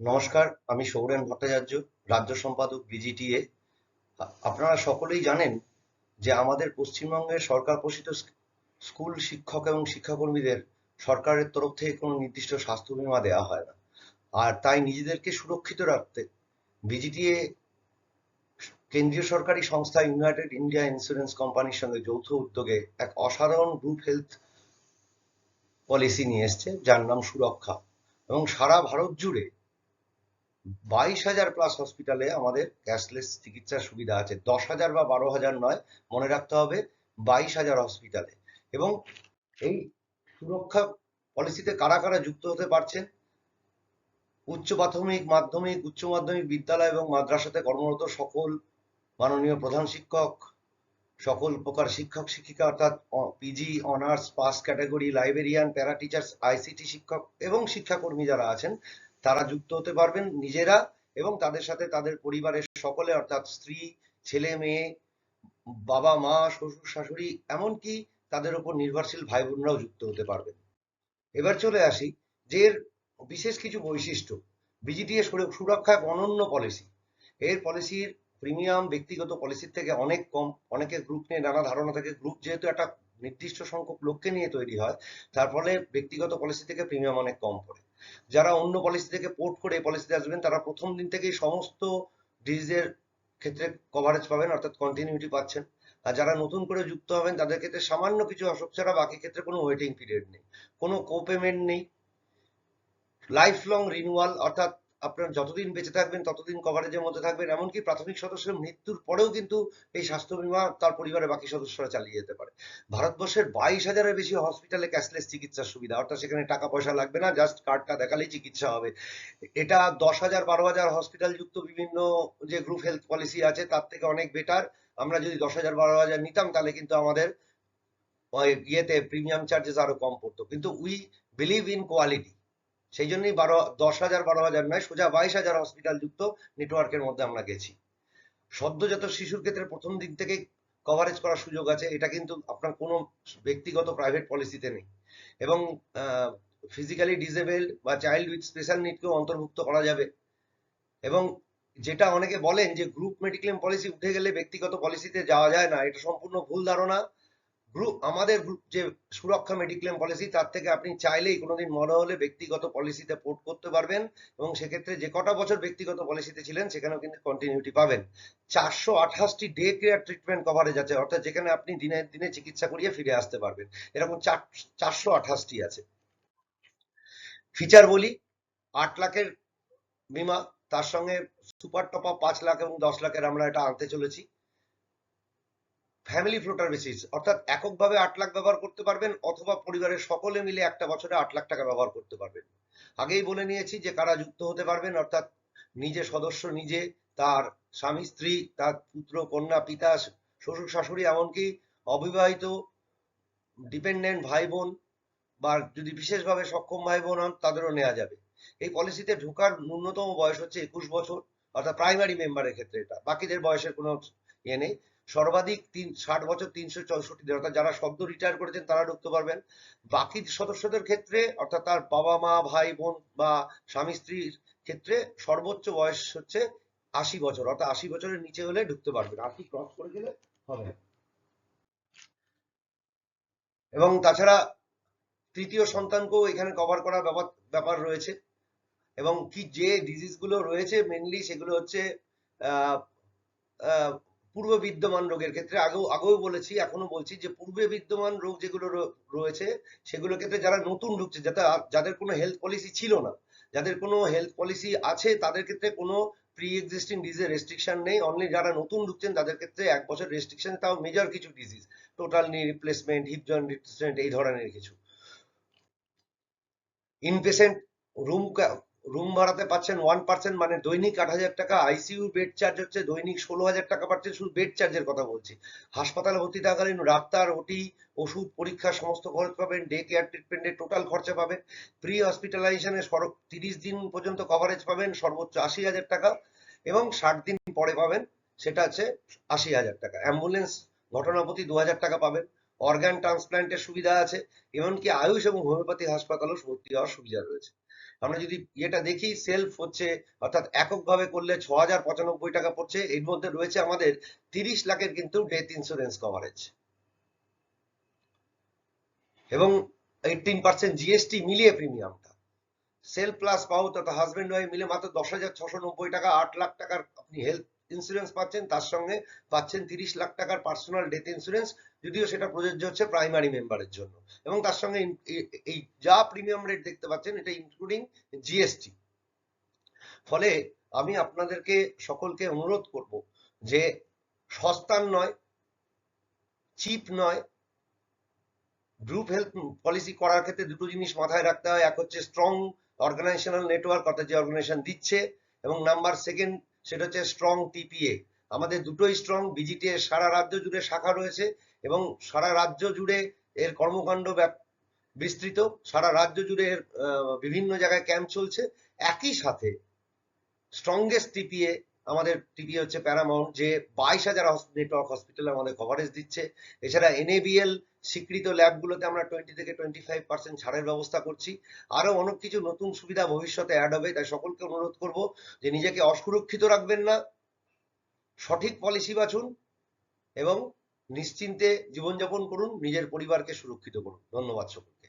নমস্কার, আমি সৌরেন ভট্টাচার্য, রাজ্য সম্পাদক বিজিটিএ আপনারা সকলেই জানেন যে আমাদের পশ্চিমবঙ্গের সরকার পোষিত স্কুল শিক্ষক এবং শিক্ষাকর্মীদের সরকারের তরফ থেকে কোনো নির্দিষ্ট স্বাস্থ্য বীমা দেওয়া হয় না। আর তাই নিজেদেরকে সুরক্ষিত রাখতে বিজিটিএ কেন্দ্রীয় সরকারি সংস্থা ইউনাইটেড ইন্ডিয়া ইন্স্যুরেন্স কোম্পানির সঙ্গে যৌথ উদ্যোগে এক অসাধারণ গ্রুপ হেলথ পলিসি নিয়ে এসছে, যার নাম সুরক্ষা। এবং সারা ভারত জুড়ে বাইশ হাজার প্লাস হসপিটালে আমাদের ক্যাশলেস চিকিৎসার সুবিধা আছে। দশ হাজার বা বারো হাজার নয়, মনে রাখতে হবে বাইশ হাজার হসপিটালে এবং এই সুরক্ষা পলিসিতে কারা কারা যুক্ত হতে পারছেন? উচ্চ প্রাথমিক, মাধ্যমিক, উচ্চ মাধ্যমিক বিদ্যালয় এবং মাদ্রাসাতে কর্মরত সকল মাননীয় প্রধান শিক্ষক, সকল প্রকার শিক্ষক, শিক্ষিকা অর্থাৎ PG honours pass category librarian para teachers ICT শিক্ষক এবং শিক্ষাকর্মী যারা আছেন তারা যুক্ত হতে পারবেন নিজেরা এবং তাদের সাথে তাদের পরিবারের সকলে, অর্থাৎ স্ত্রী, ছেলে, মেয়ে, বাবা, মা, শ্বশুর, শাশুড়ি, এমনকি তাদের উপর নির্ভরশীল ভাই বোনরাও যুক্ত হতে পারবেন। এবার চলে আসি, যে এর বিশেষ কিছু বৈশিষ্ট্য বিজিটিএ সুরক্ষা এক অনন্য পলিসি এর পলিসির প্রিমিয়াম ব্যক্তিগত পলিসির থেকে অনেক কম, অনেকের গ্রুপ নিয়ে নানা ধারণা থাকে। গ্রুপ যেহেতু একটা নির্দিষ্ট সংখ্যক লোককে নিয়ে তৈরি হয়, তার ফলে ব্যক্তিগত পলিসি থেকে প্রিমিয়াম অনেক কম পড়ে। যারা অন্য পলিসি থেকে পোর্ট করে এই পলিসিতে আসবেন, তারা প্রথম দিন থেকেই সমস্ত ডিজিজের ক্ষেত্রে কভারেজ পাবেন, অর্থাৎ কন্টিনিউটি পাচ্ছেন। আর যারা নতুন করে যুক্ত হবেন, তাদের ক্ষেত্রে সামান্য কিছু অসুখ ছাড়া বাকি ক্ষেত্রে কোনো ওয়েটিং পিরিয়ড নেই। কোনো কোপেমেন্ট নেই। লাইফ লং রিনুয়াল অর্থাৎ আপনার যতদিন বেঁচে থাকবেন, ততদিন কভারেজের মধ্যে থাকবেন। এমনকি প্রাথমিক সদস্যের মৃত্যুর পরেও কিন্তু এই স্বাস্থ্য বীমা তার পরিবারের বাকি সদস্যরা চালিয়ে যেতে পারে। ভারতবর্ষের বাইশ হাজারের বেশি হসপিটালে ক্যাশলেস চিকিৎসার সুবিধা। অর্থাৎ সেখানে টাকা পয়সা লাগবে না জাস্ট কার্ডটা দেখালেই চিকিৎসা হবে। এটা দশ হাজার, বারো হাজার হসপিটাল যুক্ত বিভিন্ন যে গ্রুপ হেলথ পলিসি আছে, তার থেকে অনেক বেটার আমরা যদি দশ হাজার, বারো হাজার নিতাম, তাহলে কিন্তু আমাদের ইয়েতে প্রিমিয়াম চার্জেস আরও কম পড়তো। কিন্তু উই বিলিভ ইন কোয়ালিটি সেই জন্যই বারো, দশ হাজার, বারো হাজার নয়, সোজা বাইশ হাজার হসপিটাল যুক্ত নেটওয়ার্কের মধ্যে আমরা গেছি। সদ্যজাত শিশুর ক্ষেত্রে প্রথম দিক থেকে কভারেজ করার সুযোগ আছে, এটা কিন্তু আপনার কোনো ব্যক্তিগত প্রাইভেট পলিসিতে নেই। এবং ফিজিক্যালি ডিসেবল বা চাইল্ড উইথ স্পেশাল নিডকেও অন্তর্ভুক্ত করা যাবে। এবং যেটা অনেকে বলেন যে গ্রুপ মেডিক্লেম পলিসি উঠে গেলে ব্যক্তিগত পলিসিতে যাওয়া যায় না, এটা সম্পূর্ণ ভুল ধারণা। গ্রুপ, আমাদের গ্রুপ যে সুরক্ষা মেডিক্লেম পলিসি, তার থেকে আপনি চাইলেই কোনোদিন মনে হলে ব্যক্তিগত পলিসিতে পোর্ট করতে পারবেন এবং সেক্ষেত্রে যে কটা বছর ব্যক্তিগত পলিসিতে ছিলেন, সেখানেও কিন্তু কন্টিনিউটি পাবেন। চারশো আঠাশটি ডে কেয়ার ট্রিটমেন্ট কভারেজ আছে, অর্থাৎ যেখানে আপনি দিনে দিনে চিকিৎসা করিয়ে ফিরে আসতে পারবেন। এরকম চার, চারশো আঠাশটি আছে। ফিচার বলি, আট লাখের বিমা, তার সঙ্গে সুপার টপ আপ পাঁচ লাখ এবং দশ লাখের আমরা এটা আনতে চলেছি। ফ্যামিলি ফ্লোটার বেসিস অর্থাৎ এককভাবে আট লাখ ব্যবহার করতে পারবেন অথবা পরিবারের সকলে মিলে একটা বছরে আট লাখ টাকা ব্যবহার করতে পারবেন। আগেই বলে নিয়েছি যে কারা যুক্ত হতে পারবেন, অর্থাৎ নিজে সদস্য নিজে, তার স্বামী, স্ত্রী, তার পুত্র, কন্যা, পিতা, শ্বশুর, শাশুড়ি, এমনকি অবিবাহিত ডিপেন্ডেন্ট ভাই বোন বা যদি বিশেষভাবে সক্ষম ভাই বোন হন, তাদেরও নেওয়া যাবে। এই পলিসিতে ঢোকার ন্যূনতম বয়স হচ্ছে একুশ বছর, অর্থাৎ প্রাইমারি মেম্বারের ক্ষেত্রে এটা। বাকিদের বয়সের কোনো ইয়ে নেই। সর্বাধিক তিন, ষাট বছর তিনশো চৌষট্টি দিন, অর্থাৎ যারা শব্দ রিটায়ার করেছেন তারা ঢুকতে পারবেন। বাকি সদস্যদের ক্ষেত্রে, অর্থাৎ তার বাবা মা, ভাই বোন বা স্বামী স্ত্রীর ক্ষেত্রে সর্বোচ্চ বয়স হচ্ছে আশি বছর, অর্থাৎ আশি বছরের নিচে হলে ঢুকতে পারবেন। আশি ক্রস করে গেলে হবে? এবং তাছাড়া তৃতীয় সন্তানকেও এখানে কভার করার ব্যাপার ব্যাপার রয়েছে। এবং কি যে ডিজিজগুলো রয়েছে মেনলি সেগুলো হচ্ছে পূর্ব বিদ্যমান রোগের ক্ষেত্রে আগেও আগেও বলেছি, এখনও বলছি যে পূর্বে বিদ্যমান রোগ যেগুলো রয়েছে সেগুলোর ক্ষেত্রে যারা নতুন ঢুকছে, যাতে যাদের কোনো হেলথ পলিসি ছিল না, যাদের কোনো হেলথ পলিসি আছে, তাদের ক্ষেত্রে কোনো প্রি এক্সিস্টিং ডিজিজের রেস্ট্রিকশন নেই। অনলি যারা নতুন ঢুকছেন, তাদের ক্ষেত্রে এক বছর রেস্ট্রিকশন তাও মেজর কিছু disease total knee replacement hip joint replacement এই ধরনের কিছু। ইনপেশেন্ট রুম রুম ভাড়াতে পাচ্ছেন ওয়ান পার্সেন্ট মানে দৈনিক আট হাজার টাকা আইসিইউ বেড চার্জ হচ্ছে দৈনিক ষোলো হাজার টাকা পাচ্ছেন, শুধু বেড চার্জের কথা বলছি। হাসপাতালে ভর্তি থাকাকালীন ডাক্তার ওটি ওষুধ, পরীক্ষা, সমস্ত খরচ পাবেন ডে কেয়ার ট্রিটমেন্টের টোটাল খরচা পাবেন। প্রি হসপিটালাইজেশনে তিরিশ দিন পর্যন্ত কভারেজ পাবেন, সর্বোচ্চ আশি হাজার টাকা এবং ষাট দিন পরে পাবেন, সেটা হচ্ছে আশি হাজার টাকা। অ্যাম্বুলেন্স ঘটনাপতি দু হাজার টাকা পাবেন। অর্গান ট্রান্সপ্ল্যান্টের সুবিধা আছে, এমনকি আয়ুষ এবং হোমিওপ্যাথি হাসপাতালও ভর্তি হওয়ার সুবিধা রয়েছে। আমরা যদি ইয়েটা দেখি সেলফ হচ্ছে, অর্থাৎ এককভাবে করলে ছ হাজার পঁচানব্বই টাকা পড়ছে, এর মধ্যে রয়েছে আমাদের তিরিশ লাখের কিন্তু ডেথ ইন্স্যুরেন্স কভারেজ এবং এইটিন পার্সেন্ট জিএসটি মিলিয়ে প্রিমিয়ামটা সেল প্লাস পাউ তথা হাজবেন্ড ওয়াইফ মিলে মাত্র দশ হাজার ছশো নব্বই টাকা, আট লাখ টাকার আপনি হেলথ ইন্স্যুরেন্স পাচ্ছেন, তার সঙ্গে পাচ্ছেন তিরিশ লাখ টাকার পার্সোনাল ডেথ ইন্স্যুরেন্স যদিও সেটা প্রযোজ্য হচ্ছে প্রাইমারি মেম্বারের জন্য। এবং তার সঙ্গে এই- যা প্রিমিয়াম রেট দেখতে পাচ্ছেন, এটা ইনক্লুডিং জিএসটি ফলে আমি আপনাদেরকে সকলকে অনুরোধ করব যে সস্তার নয় চিপ নয় গ্রুপ হেলথ পলিসি করার ক্ষেত্রে দুটো জিনিস মাথায় রাখতে হয়। এক হচ্ছে স্ট্রং অর্গানাইজেশনাল নেটওয়ার্ক অর্থাৎ যে অর্গানাইজেশন দিচ্ছে, এবং নাম্বার সেকেন্ড সেটা হচ্ছে স্ট্রং টিপিএ আমাদের দুটোই স্ট্রং বিজিটি এর সারা রাজ্য জুড়ে শাখা রয়েছে এবং সারা রাজ্য জুড়ে এর কর্মকাণ্ড বিস্তৃত, সারা রাজ্য জুড়ে এর বিভিন্ন জায়গায় ক্যাম্প চলছে। একই সাথে স্ট্রংগেস্ট টিপিএ আমাদের টিভি হচ্ছে প্যারামাউন্ট যে বাইশ হাজার নেটওয়ার্ক হসপিটালে আমাদের কভারেজ দিচ্ছে। এছাড়া এনএবিএল স্বীকৃত ল্যাবগুলোতে আমরা টোয়েন্টি থেকে টোয়েন্টি ফাইভ পার্সেন্ট ছাড়ের ব্যবস্থা করছি। আরও অনেক কিছু নতুন সুবিধা ভবিষ্যতে অ্যাড হবে, তাই সকলকে অনুরোধ করব যে নিজেকে অসুরক্ষিত রাখবেন না। সঠিক পলিসি বাছুন এবং নিশ্চিন্তে জীবনযাপন করুন, নিজের পরিবারকে সুরক্ষিত করুন। ধন্যবাদ সকলকে।